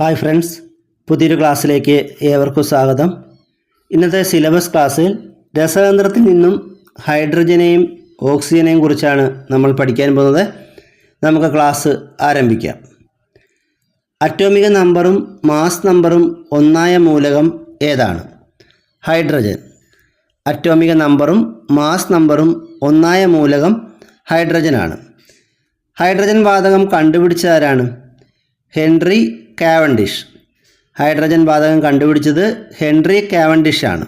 Hi friends പുതിയൊരു ക്ലാസ്സിലേക്ക് ഏവർക്കും സ്വാഗതം. ഇന്നത്തെ സിലബസ് ക്ലാസ്സിൽ രസതന്ത്രത്തിൽ നിന്നും ഹൈഡ്രജനെയും ഓക്സിജനെയും കുറിച്ചാണ് നമ്മൾ പഠിക്കാൻ പോകുന്നത്. നമുക്ക് ക്ലാസ് ആരംഭിക്കാം. അറ്റോമിക നമ്പറും മാസ് നമ്പറും ഒന്നായ മൂലകം ഏതാണ്? ഹൈഡ്രജൻ അറ്റോമിക നമ്പറും മാസ് നമ്പറും ഒന്നായ മൂലകം ഹൈഡ്രജനാണ് ഹൈഡ്രജൻ വാതകം കണ്ടുപിടിച്ചതാരാണ് ഹെൻറി കാവൻഡിഷ്. ഹൈഡ്രജൻ വാതകം കണ്ടുപിടിച്ചത് ഹെൻറി കാവൻഡിഷ് ആണ്.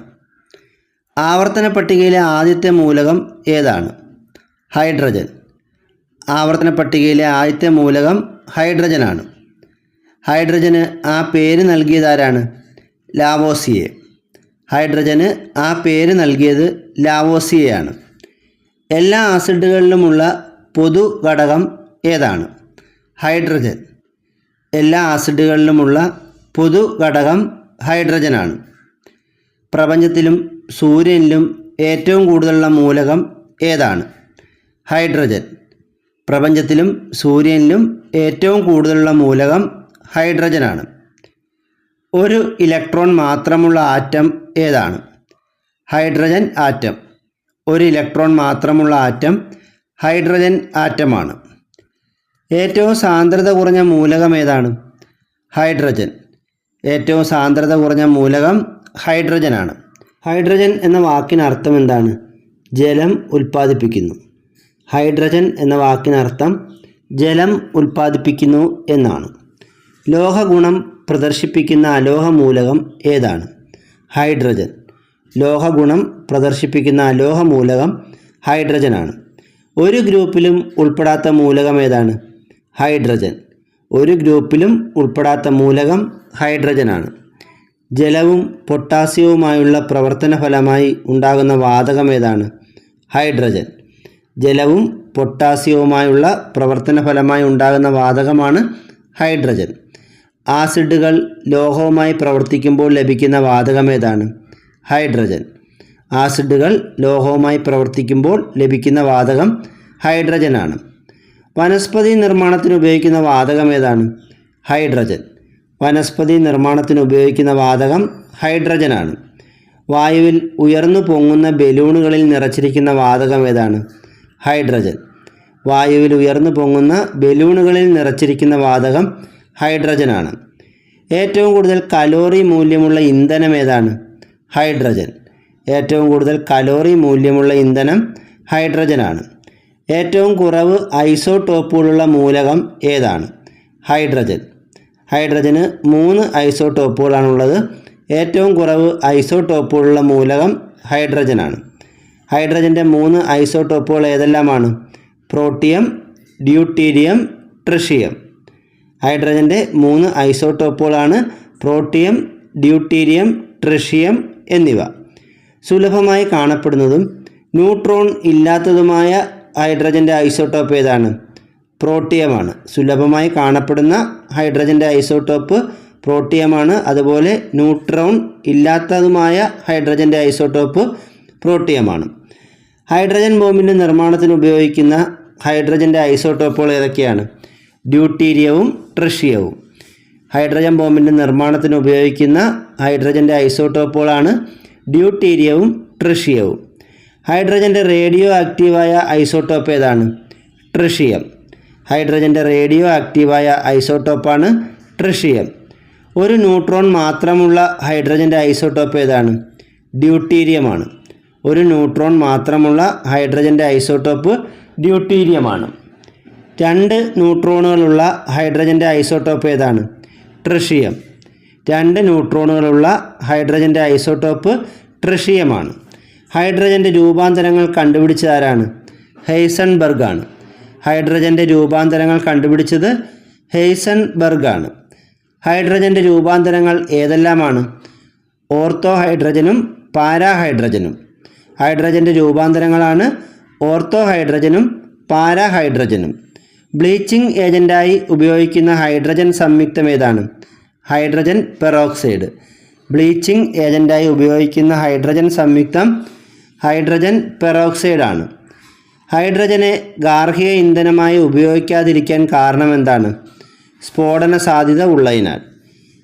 ആവർത്തന പട്ടികയിലെ ആദ്യത്തെ മൂലകം ഏതാണ്? ഹൈഡ്രജൻ. ആവർത്തന പട്ടികയിലെ ആദ്യത്തെ മൂലകം ഹൈഡ്രജനാണ് ഹൈഡ്രജന് ആ പേര് നൽകിയതാരാണ് ലാവോസിയെ. ഹൈഡ്രജന് ആ പേര് നൽകിയത് ലാവോസിയയാണ്. എല്ലാ ആസിഡുകളിലുമുള്ള പൊതു ഘടകം ഏതാണ്? ഹൈഡ്രജൻ. എല്ലാ ആസിഡുകളിലുമുള്ള പൊതു ഘടകം ഹൈഡ്രജനാണ്. പ്രപഞ്ചത്തിലും സൂര്യനിലും ഏറ്റവും കൂടുതലുള്ള മൂലകം ഏതാണ്? ഹൈഡ്രജൻ. പ്രപഞ്ചത്തിലും സൂര്യനിലും ഏറ്റവും കൂടുതലുള്ള മൂലകം ഹൈഡ്രജനാണ്. ഒരു ഇലക്ട്രോൺ മാത്രമുള്ള ആറ്റം ഏതാണ്? Hydrogen atom. ഒരു ഇലക്ട്രോൺ മാത്രമുള്ള ആറ്റം ഹൈഡ്രജൻ ആറ്റമാണ്. ഏറ്റവും സാന്ദ്രത കുറഞ്ഞ മൂലകം ഏതാണ്? ഹൈഡ്രജൻ. ഏറ്റവും സാന്ദ്രത കുറഞ്ഞ മൂലകം ഹൈഡ്രജനാണ്. ഹൈഡ്രജൻ എന്ന വാക്കിന് അർത്ഥം എന്താണ്? ജലം ഉൽപ്പാദിപ്പിക്കുന്നു. ഹൈഡ്രജൻ എന്ന വാക്കിനർത്ഥം ജലം ഉൽപ്പാദിപ്പിക്കുന്നു എന്നാണ്. ലോഹഗുണം പ്രദർശിപ്പിക്കുന്ന അലോഹ മൂലകം ഏതാണ്? ഹൈഡ്രജൻ. ലോഹഗുണം പ്രദർശിപ്പിക്കുന്ന അലോഹ മൂലകം ഹൈഡ്രജനാണ്. ഒരു ഗ്രൂപ്പിലും ഉൾപ്പെടാത്ത മൂലകം ഏതാണ്? ഹൈഡ്രജൻ. ഒരു ഗ്രൂപ്പിലും ഉൾപ്പെടാത്ത മൂലകം ഹൈഡ്രജനാണ്. ജലവും പൊട്ടാസ്യവുമായുള്ള പ്രവർത്തന ഫലമായി ഉണ്ടാകുന്ന വാതകം ഏതാണ്? ഹൈഡ്രജൻ. ജലവും പൊട്ടാസ്യവുമായുള്ള പ്രവർത്തന ഫലമായി ഉണ്ടാകുന്ന വാതകമാണ് ഹൈഡ്രജൻ. ആസിഡുകൾ ലോഹവുമായി പ്രവർത്തിക്കുമ്പോൾ ലഭിക്കുന്ന വാതകം ഏതാണ്? ഹൈഡ്രജൻ. ആസിഡുകൾ ലോഹവുമായി പ്രവർത്തിക്കുമ്പോൾ ലഭിക്കുന്ന വാതകം ഹൈഡ്രജനാണ്. വനസ്പതി നിർമ്മാണത്തിന് ഉപയോഗിക്കുന്ന വാതകം ഏതാണ്? ഹൈഡ്രജൻ. വനസ്പതി നിർമ്മാണത്തിന് ഉപയോഗിക്കുന്ന വാതകം ഹൈഡ്രജനാണ്. വായുവിൽ ഉയർന്നു പൊങ്ങുന്ന ബലൂണുകളിൽ നിറച്ചിരിക്കുന്ന വാതകം ഏതാണ്? ഹൈഡ്രജൻ. വായുവിൽ ഉയർന്നു പൊങ്ങുന്ന ബലൂണുകളിൽ നിറച്ചിരിക്കുന്ന വാതകം ഹൈഡ്രജനാണ്. ഏറ്റവും കൂടുതൽ കലോറി മൂല്യമുള്ള ഇന്ധനം ഏതാണ്? ഹൈഡ്രജൻ. ഏറ്റവും കൂടുതൽ കലോറി മൂല്യമുള്ള ഇന്ധനം ഹൈഡ്രജനാണ്. ഏറ്റവും കുറവ് ഐസോടോപ്പുകളുള്ള മൂലകം ഏതാണ്? ഹൈഡ്രജൻ. ഹൈഡ്രജന് മൂന്ന് ഐസോടോപ്പുകളാണുള്ളത്. ഏറ്റവും കുറവ് ഐസോടോപ്പുകളുള്ള മൂലകം ഹൈഡ്രജനാണ്. ഹൈഡ്രജന്റെ മൂന്ന് ഐസോടോപ്പുകൾ ഏതെല്ലാമാണ്? Protium deuterium tritium. ഹൈഡ്രജന്റെ മൂന്ന് ഐസോടോപ്പുകളാണ് പ്രോട്ടിയം ഡ്യൂട്ടീരിയം ട്രിഷിയം എന്നിവ. സുലഭമായി കാണപ്പെടുന്നതും ന്യൂട്രോൺ ഇല്ലാത്തതുമായ ഹൈഡ്രജന്റെ ഐസോട്ടോപ്പ് ഏതാണ്? പ്രോട്ടിയമാണ്. സുലഭമായി കാണപ്പെടുന്ന ഹൈഡ്രജന്റെ ഐസോട്ടോപ്പ് പ്രോട്ടിയമാണ്. അതുപോലെ ന്യൂട്രോൺ ഇല്ലാത്തതുമായ ഹൈഡ്രജന്റെ ഐസോട്ടോപ്പ് പ്രോട്ടിയമാണ്. ഹൈഡ്രജൻ ബോംബിന്റെ നിർമ്മാണത്തിന് ഉപയോഗിക്കുന്ന ഹൈഡ്രജന്റെ ഐസോട്ടോപ്പുകൾ ഏതൊക്കെയാണ്? ഡ്യൂട്ടീരിയവും ട്രഷ്യവും. ഹൈഡ്രജൻ ബോംബിന്റെ നിർമ്മാണത്തിന് ഉപയോഗിക്കുന്ന ഹൈഡ്രജന്റെ ഐസോട്ടോപ്പുകളാണ് ഡ്യൂട്ടീരിയവും ട്രിഷിയവും. ഹൈഡ്രജന്റെ റേഡിയോ ആക്റ്റീവായ ഐസോട്ടോപ്പ് ഏതാണ്? ട്രിഷിയം. ഹൈഡ്രജന്റെ റേഡിയോ ആക്റ്റീവായ ഐസോട്ടോപ്പാണ് ട്രിഷിയം. ഒരു ന്യൂട്രോൺ മാത്രമുള്ള ഹൈഡ്രജന്റെ ഐസോട്ടോപ്പ് ഏതാണ്? ഡ്യൂട്ടീരിയമാണ്. ഒരു ന്യൂട്രോൺ മാത്രമുള്ള ഹൈഡ്രജന്റെ ഐസോട്ടോപ്പ് ഡ്യൂട്ടീരിയമാണ്. രണ്ട് ന്യൂട്രോണുകളുള്ള ഹൈഡ്രജന്റെ ഐസോട്ടോപ്പ് ഏതാണ്? ട്രിഷിയം. രണ്ട് ന്യൂട്രോണുകളുള്ള ഹൈഡ്രജന്റെ ഐസോട്ടോപ്പ് ട്രിഷിയമാണ്. ഹൈഡ്രജന്റെ രൂപാന്തരങ്ങൾ കണ്ടുപിടിച്ചതാരാണ്? ഹെയ്സൺബർഗാണ് ഹൈഡ്രജന്റെ രൂപാന്തരങ്ങൾ കണ്ടുപിടിച്ചത് ഹെയ്സൺബർഗാണ് ഹൈഡ്രജന്റെ രൂപാന്തരങ്ങൾ ഏതെല്ലാമാണ്? ഓർത്തോ ഹൈഡ്രജനും പാരാ ഹൈഡ്രജനും ഹൈഡ്രജന്റെ രൂപാന്തരങ്ങളാണ് ഓർത്തോ ഹൈഡ്രജനും പാരാ ഹൈഡ്രജനും ബ്ലീച്ചിങ് ഏജന്റായി ഉപയോഗിക്കുന്ന ഹൈഡ്രജൻ സംയുക്തം ഏതാണ്? Hydrogen peroxide. ബ്ലീച്ചിങ് ഏജന്റായി ഉപയോഗിക്കുന്ന ഹൈഡ്രജൻ സംയുക്തം ഹൈഡ്രജൻ പെറോക്സൈഡാണ്. ഹൈഡ്രജനെ ഗാർഹിക ഇന്ധനമായി ഉപയോഗിക്കാതിരിക്കാൻ കാരണം എന്താണ് സ്ഫോടന സാധ്യത ഉള്ളതിനാൽ.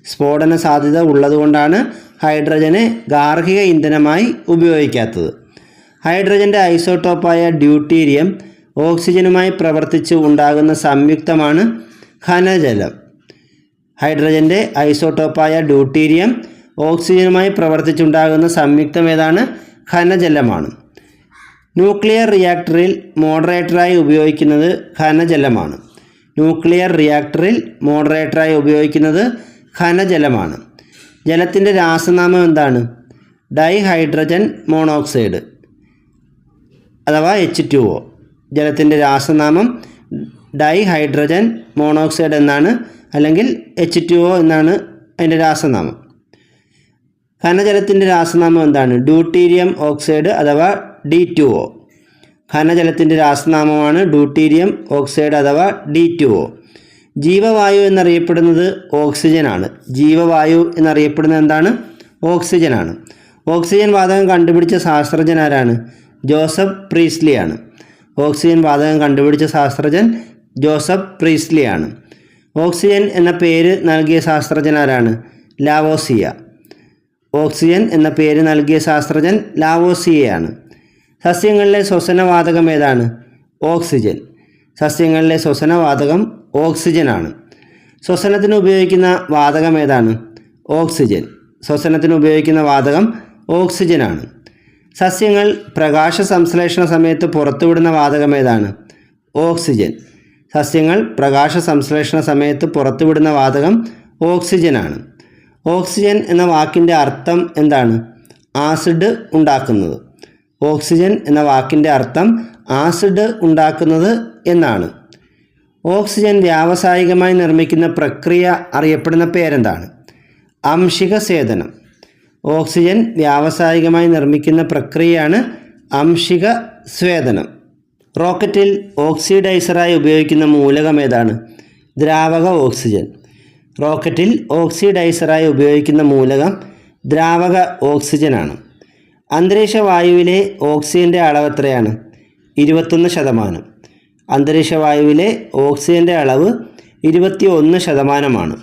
സ്ഫോടന സാധ്യത ഉള്ളതുകൊണ്ടാണ് ഹൈഡ്രജനെ ഗാർഹിക ഇന്ധനമായി ഉപയോഗിക്കാത്തത്. ഹൈഡ്രജന്റെ ഐസോട്ടോപ്പായ ഡ്യൂട്ടീരിയം ഓക്സിജനുമായി പ്രവർത്തിച്ച് ഉണ്ടാകുന്ന സംയുക്തമാണ് ഖനജലം ഹൈഡ്രജന്റെ ഐസോട്ടോപ്പായ ഡ്യൂട്ടീരിയം ഓക്സിജനുമായി പ്രവർത്തിച്ചുണ്ടാകുന്ന സംയുക്തം ഏതാണ്? ഘനജലമാണ്. ന്യൂക്ലിയർ റിയാക്ടറിൽ മോഡറേറ്ററായി ഉപയോഗിക്കുന്നത് ഖനജലമാണ് ന്യൂക്ലിയർ റിയാക്ടറിൽ മോഡറേറ്ററായി ഉപയോഗിക്കുന്നത് ഖനജലമാണ് ജലത്തിന്റെ രാസനാമം എന്താണ്? ഡൈഹൈഡ്രജൻ മോണോക്സൈഡ് അഥവാ എച്ച് ടു ഒ ജലത്തിന്റെ രാസനാമം ഡൈഹൈഡ്രജൻ മോണോക്സൈഡ് എന്നാണ് അല്ലെങ്കിൽ എച്ച് ടു ഒ എന്നാണ് അതിന്റെ രാസനാമം. ഘനജലത്തിന്റെ രാസനാമം എന്താണ്? ഡ്യൂട്ടീരിയം ഓക്സൈഡ് അഥവാ ഡി ടു ഒ. ഘനജലത്തിന്റെ രാസനാമമാണ് ഡ്യൂട്ടീരിയം ഓക്സൈഡ് അഥവാ ഡി ടു ഒ. ജീവവായു എന്നറിയപ്പെടുന്നത് ഓക്സിജനാണ്. ജീവവായു എന്നറിയപ്പെടുന്നത് എന്താണ്? ഓക്സിജനാണ്. ഓക്സിജൻ വാതകം കണ്ടുപിടിച്ച ശാസ്ത്രജ്ഞൻ ആരാണ്? ജോസഫ് പ്രീസ്ലിയാണ്. ഓക്സിജൻ വാതകം കണ്ടുപിടിച്ച ശാസ്ത്രജ്ഞൻ ജോസഫ് പ്രീസ്ലിയാണ്. ഓക്സിജൻ എന്ന പേര് നൽകിയ ശാസ്ത്രജ്ഞൻ ആരാണ്? ലാവോസിയ. ഓക്സിജൻ എന്ന പേര് നൽകിയ ശാസ്ത്രജ്ഞൻ ലാവോസിയയാണ്. സസ്യങ്ങളിലെ ശ്വസനവാതകം ഏതാണ്? ഓക്സിജൻ. സസ്യങ്ങളിലെ ശ്വസനവാതകം ഓക്സിജനാണ്. ശ്വസനത്തിന് ഉപയോഗിക്കുന്ന വാതകം ഏതാണ്? ഓക്സിജൻ. ശ്വസനത്തിന് ഉപയോഗിക്കുന്ന വാതകം ഓക്സിജനാണ്. സസ്യങ്ങൾ പ്രകാശ സംശ്ലേഷണ സമയത്ത് പുറത്തുവിടുന്ന വാതകം ഏതാണ്? ഓക്സിജൻ. സസ്യങ്ങൾ പ്രകാശ സംശ്ലേഷണ സമയത്ത് പുറത്തുവിടുന്ന വാതകം ഓക്സിജനാണ്. ഓക്സിജൻ എന്ന വാക്കിന്റെ അർത്ഥം എന്താണ്? ആസിഡ് ഉണ്ടാക്കുന്നത്. ഓക്സിജൻ എന്ന വാക്കിന്റെ അർത്ഥം ആസിഡ് ഉണ്ടാക്കുന്നത് എന്നാണ്. ഓക്സിജൻ വ്യാവസായികമായി നിർമ്മിക്കുന്ന പ്രക്രിയ അറിയപ്പെടുന്ന പേരെന്താണ്? അംശിക സേതനം. ഓക്സിജൻ വ്യാവസായികമായി നിർമ്മിക്കുന്ന പ്രക്രിയയാണ് അംശിക സ്വേദനം. റോക്കറ്റിൽ ഓക്സിഡൈസറായി ഉപയോഗിക്കുന്ന മൂലകം ഏതാണ്? ദ്രാവക ഓക്സിജൻ. റോക്കറ്റിൽ ഓക്സിഡൈസറായി ഉപയോഗിക്കുന്ന മൂലകം ദ്രാവക ഓക്സിജനാണ്. അന്തരീക്ഷ വായുവിലെ ഓക്സിജന്റെ അളവ് എത്രയാണ്? ഇരുപത്തൊന്ന് ശതമാനം. അന്തരീക്ഷ വായുവിലെ ഓക്സിജന്റെ അളവ് ഇരുപത്തി ഒന്ന് ശതമാനമാണ്.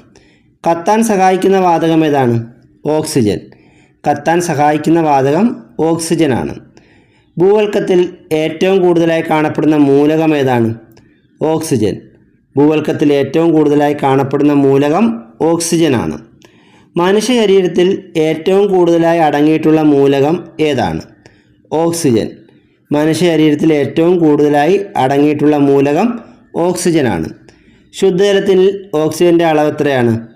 കത്താൻ സഹായിക്കുന്ന വാതകം ഏതാണ്? ഓക്സിജൻ. കത്താൻ സഹായിക്കുന്ന വാതകം ഓക്സിജനാണ്. ഭൂവൽക്കത്തിൽ ഏറ്റവും കൂടുതലായി കാണപ്പെടുന്ന മൂലകം ഏതാണ്? ഓക്സിജൻ. ഭൂവൽക്കത്തിൽ ഏറ്റവും കൂടുതലായി കാണപ്പെടുന്ന മൂലകം ഓക്സിജനാണ്. മനുഷ്യ ശരീരത്തിൽ ഏറ്റവും കൂടുതലായി അടങ്ങിയിട്ടുള്ള മൂലകം ഏതാണ്? ഓക്സിജൻ. മനുഷ്യ ശരീരത്തിൽ ഏറ്റവും കൂടുതലായി അടങ്ങിയിട്ടുള്ള മൂലകം ഓക്സിജനാണ്. ശുദ്ധജലത്തിൽ ഓക്സിജന്റെ അളവ് എത്രയാണ്?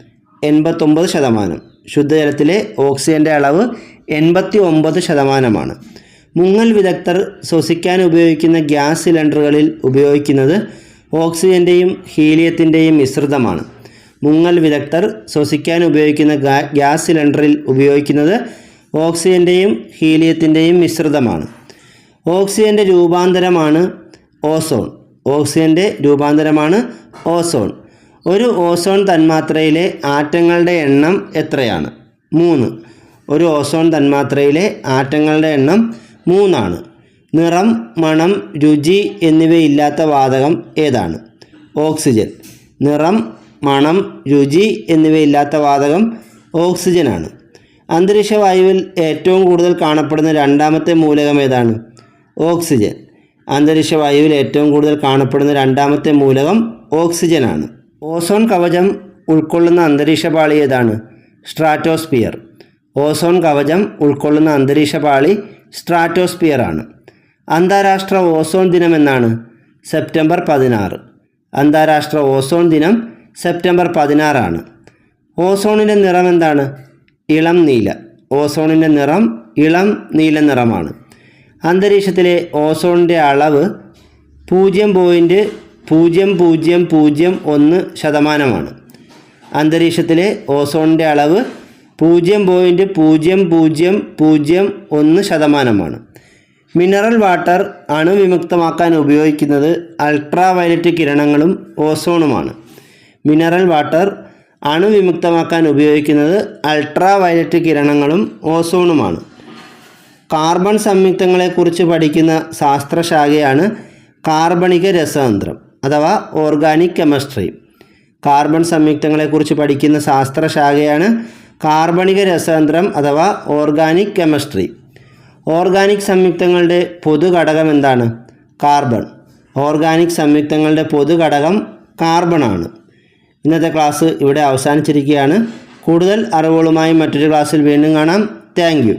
എൺപത്തൊമ്പത് ശതമാനം. ശുദ്ധജലത്തിലെ ഓക്സിജന്റെ അളവ് എൺപത്തി ഒമ്പത് ശതമാനമാണ്. മുങ്ങൽ വിദഗ്ധർ ശ്വസിക്കാൻ ഉപയോഗിക്കുന്ന ഗ്യാസ് സിലിണ്ടറുകളിൽ ഉപയോഗിക്കുന്നത് ഓക്സിജന്റെയും ഹീലിയത്തിന്റെയും മിശ്രിതമാണ്. മുങ്ങൽ വിദഗ്ധർ ശ്വസിക്കാൻ ഉപയോഗിക്കുന്ന ഗ്യാസ് സിലിണ്ടറിൽ ഉപയോഗിക്കുന്നത് ഓക്സിജന്റെയും ഹീലിയത്തിന്റെയും മിശ്രിതമാണ്. ഓക്സിജന്റെ രൂപാന്തരമാണ് ഓസോൺ. ഓക്സിജന്റെ രൂപാന്തരമാണ് ഓസോൺ. ഒരു ഓസോൺ തന്മാത്രയിലെ ആറ്റങ്ങളുടെ എണ്ണം എത്രയാണ്? മൂന്ന്. ഒരു ഓസോൺ തന്മാത്രയിലെ ആറ്റങ്ങളുടെ എണ്ണം മൂന്നാണ്. നിറം മണം രുചി എന്നിവയില്ലാത്ത വാതകം ഏതാണ്? ഓക്സിജൻ. നിറം മണം രുചി എന്നിവയില്ലാത്ത വാതകം ഓക്സിജനാണ്. അന്തരീക്ഷ വായുവിൽ ഏറ്റവും കൂടുതൽ കാണപ്പെടുന്ന രണ്ടാമത്തെ മൂലകം ഏതാണ്? ഓക്സിജൻ. അന്തരീക്ഷ വായുവിൽ ഏറ്റവും കൂടുതൽ കാണപ്പെടുന്ന രണ്ടാമത്തെ മൂലകം ഓക്സിജനാണ്. ഓസോൺ കവചം ഉൾക്കൊള്ളുന്ന അന്തരീക്ഷ പാളി ഏതാണ്? സ്ട്രാറ്റോസ്പിയർ. ഓസോൺ കവചം ഉൾക്കൊള്ളുന്ന അന്തരീക്ഷ പാളി സ്ട്രാറ്റോസ്പിയർ ആണ്. അന്താരാഷ്ട്ര ഓസോൺ ദിനം എന്നാണ് സെപ്റ്റംബർ പതിനാറ്. അന്താരാഷ്ട്ര ഓസോൺ ദിനം സെപ്റ്റംബർ പതിനാറാണ്. ഓസോണിന്റെ നിറം എന്താണ്? ഇളം നീല. ഓസോണിന്റെ നിറം ഇളം നീല നിറമാണ്. അന്തരീക്ഷത്തിലെ ഓസോണിന്റെ അളവ് പൂജ്യം പോയിന്റ് പൂജ്യം പൂജ്യം പൂജ്യം ഒന്ന് ശതമാനമാണ്. അന്തരീക്ഷത്തിലെ ഓസോണിന്റെ അളവ് പൂജ്യം പോയിന്റ് പൂജ്യം പൂജ്യം പൂജ്യം ഒന്ന് ശതമാനമാണ്. മിനറൽ വാട്ടർ അണുവിമുക്തമാക്കാൻ ഉപയോഗിക്കുന്നത് അൾട്രാ വയലറ്റ് കിരണങ്ങളും ഓസോണുമാണ്. മിനറൽ വാട്ടർ അണുവിമുക്തമാക്കാൻ ഉപയോഗിക്കുന്നത് അൾട്രാ വയലറ്റ് കിരണങ്ങളും ഓസോണുമാണ്. കാർബൺ സംയുക്തങ്ങളെക്കുറിച്ച് പഠിക്കുന്ന ശാസ്ത്രശാഖയാണ് കാർബണിക രസതന്ത്രം അഥവാ ഓർഗാനിക് കെമിസ്ട്രി. കാർബൺ സംയുക്തങ്ങളെക്കുറിച്ച് പഠിക്കുന്ന ശാസ്ത്രശാഖയാണ് കാർബണിക രസതന്ത്രം അഥവാ ഓർഗാനിക് കെമിസ്ട്രി. ഓർഗാനിക് സംയുക്തങ്ങളുടെ പൊതു ഘടകം എന്താണ് കാർബൺ. ഓർഗാനിക് സംയുക്തങ്ങളുടെ പൊതു ഘടകം കാർബണാണ്. ഇന്നത്തെ ക്ലാസ് ഇവിടെ അവസാനിച്ചിരിക്കുകയാണ്. കൂടുതൽ അറിവുകളുമായി മറ്റൊരു ക്ലാസ്സിൽ വീണ്ടും കാണാം. താങ്ക്